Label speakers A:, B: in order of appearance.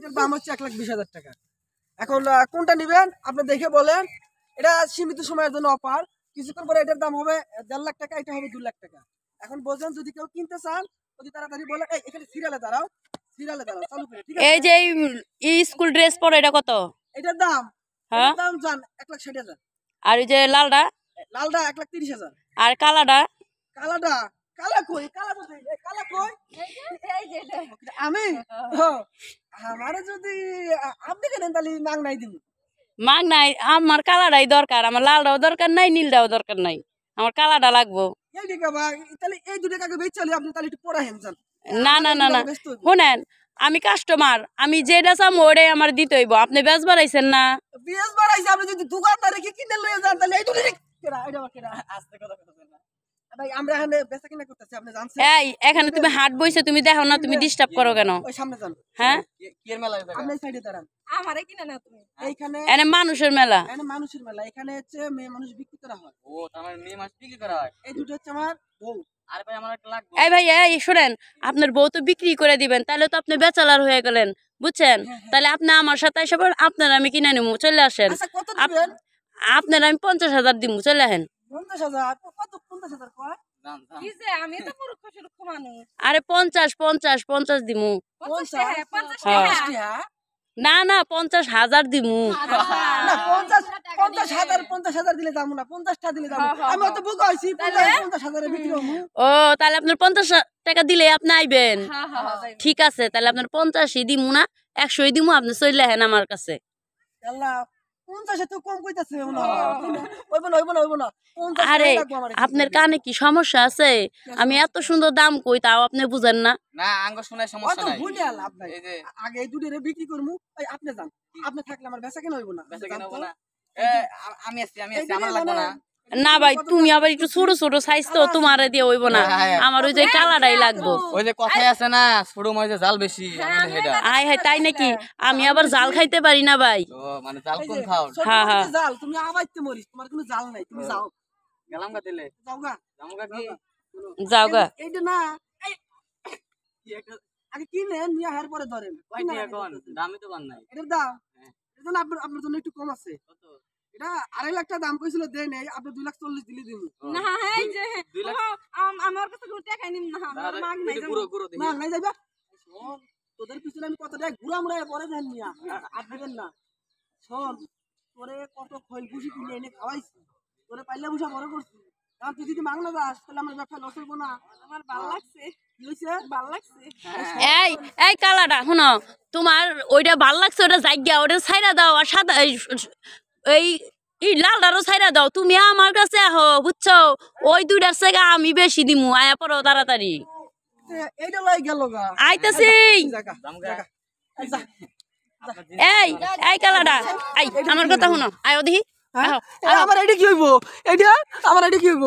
A: এটার দাম হচ্ছে এক লাখ বিশ হাজার টাকা। এখন আহ, কোনটা নেবেন? আপনি দেখে বলেন। এটা সীমিত সময়ের জন্য অফার। কিছুক্ষণ পরে এটার দাম হবে দেড় লাখ টাকা এটা হবে দু লাখ টাকা। এখন বোঝেন যদি কেউ কিনতে চান যদি তাড়াতাড়ি বলে এই এখানে সিরিয়ালে দাঁড়াও সিরিয়ালে দাঁড়াও চালু করে ঠিক
B: এই যে এই স্কুল ড্রেস পরে এটা কত?
A: এটার দাম
B: হ্যাঁ?
A: দাম জান এক লাখ ষাট হাজার।
B: আর এই যে লালটা
A: লালটা এক লাখ তিরিশ হাজার।
B: আর কালাটা
A: কালাটা কালা কই? কালা এ, কালা কই? আমি? ও, আমারে যদি আপনি কেন তাহলে মাং নাই দিব
B: মাগ নাই আমার কালাটাই দরকার আমার লালটাও দরকার নাই নীলটাও দরকার নাই আমার কালাটা লাগবো।
A: তাহলে এই দুটো কাকে বেচ আপনি তাহলে একটু পড়া হেন
B: না না না না। শুনেন আমি কাস্টমার আমি যেটা চাম ওটাই আমার দিতে হইব আপনি বেচ বাড়াইছেন না।
A: বিএস বাড়াইছে আপনি যদি দোকানদারে কিনে লয়ে যান তাহলে এই দুটো আস্তে কথা আমরা এখানে বেচা কিনা করতেছি আপনি জানছেন?
B: এই এখানে তুমি হাট বইছে তুমি দেখো না তুমি ডিস্টার্ব করো কেন?
A: ওই সামনে যান।
B: হ্যাঁ?
A: আপনি সাইডে দাঁড়ান।
C: আমারে কিনে না তুমি।
A: এইখানে
B: এনে মানুষের মেলা।
A: এখানে মানুষের মেলা। এখানে হচ্ছে মেয়ে মানুষ বিক্রি করা হয়।
D: ও তার মেয়ে মাছ বিক্রি করা হয়?
A: এই দুটো হচ্ছে আমার বউ।
D: ভাই আমার একটা লাগবে।
B: এই ভাই এই শোনেন আপনার বউ তো বিক্রি করে দিবেন তাহলে তো আপনি বেচালার হয়ে গেলেন বুঝছেন? তাহলে আপনি আমার সাথে এসে আপনার আমি কিনে নিবো চলে আসেন।
A: আচ্ছা কত
B: আপ-
A: দিবেন?
B: আপনার আমি পঞ্চাশ হাজার দিব চলে আসেন।
A: পঞ্চাশ হাজার?
B: আরে পঞ্চাশ পঞ্চাশ পঞ্চাশ দিমু। হ্যাঁ।
C: টাকা।
A: পঞ্চাশটি, হ্যাঁ?
B: না না পঞ্চাশ হাজার দিমু।
C: হ্যাঁ, হ্যাঁ,
B: ও তাহলে আপনার পঞ্চাশ টাকা দিলে আপনি আইবেন।
C: হ্যাঁ, হ্যাঁ, হ্যাঁ।
B: ঠিক আছে তাহলে আপনার পঞ্চাশই দিমু না একশোই দিমু আপনি চলে আসেন আমার কাছে।
A: হয়।
B: আরে আপনার কানে কি সমস্যা আছে? আমি এত সুন্দর দাম কই তাও আপনি বুঝেন না।
D: না আঙ্গ শুনে সমস্যা
A: অত
D: নাই।
A: ভুলে লাভ নাই।
D: এই যে
A: আগে এই দুটোরে বিক্রি করব ওই আপনি যান। আপনি থাকলে আমার বেচা কেন হইব না।
D: বেঁচে
A: জান
D: কিনা
A: তো?
D: না। এ আ- আমি আসছি আমি আসছি আমার লাগবে না।
B: না ভাই তুমি আবার একটু ছোট ছোট সাইজ তো তোমার দিয়ে হইব না।
D: হ্যাঁ, হ্যাঁ।
B: আমার ওই যে কালারাই লাগবো।
D: ওই যে কথাই আছে না ছোট মাঝে জাল বেশি আমি
B: আয় হায় তাই নাকি? আমি আবার জাল খাইতে পারি না ভাই।
D: মানে জাল কোন খাও
B: হ্যাঁ, হ্যাঁ।
A: জাল তুমি আবাইতে মরিস তোমার কোনো জাল নাই তুমি যাও।
D: গেলাম গা দিলে
A: যাও গা
D: যাব গা কি
B: যাও গা।
A: এই- এইটা না এই আগে কিনেন নিয়ে হার পরে ধরেন।
D: ভাই
A: কিনা
D: কি এখন। দামই তো। বান নাই।
A: দাম?
D: হ্যাঁ।
A: এটার জন্য আপনার আপনার জন্য একটু কম আছে।
D: কত
A: এটা আড়াই লাখ টাকা দাম কইছিল দেয় নাই আপনি দুই লাখ চল্লিশ দিলে দিন
C: না, এই যে,
D: দুই লাখ-
C: ও, আম- আমার কাছে কোনো টাকা নিম না, আমার মাগ নাই
D: যে
C: জানো।
D: গুঁড়ো গুঁড়ো
A: নাই যাইবা। তোদের পিছনে আমি কত টাকা ঘুরা মুড়াই পরে দেন মিয়া আর দিবেন না। শোন তোরে কত খৈল ভুষি কিনে এনে খাওয়াইছি। তোরে পাইলে ভুষা বড় করছি। কারণ তুই যদি যাস তাহলে আমার ব্যবসা লস হইব না।
C: আমার ভালো লাগছে, ভালো।
B: এই এই কালাটা শুনো তোমার ওইটা ভালো লাগছে ওটা জায়গা ওটা ছাইরা দাও আর সাদা এই এই লালটারও ছাইরা দাও তুমি আমার কাছে আহ বুঝছ? ওই দুইটার থেকে আমি বেশি দিমু আয়া পড়ো তাড়াতাড়ি। আইতাছি।
A: জায়গা এই।
B: এই কালাডা আই আমার কথা শুনো আয় দেখি।
A: হ্যাঁ? আমার এটা কি হইব? এটা? আমার এটা কি হইব?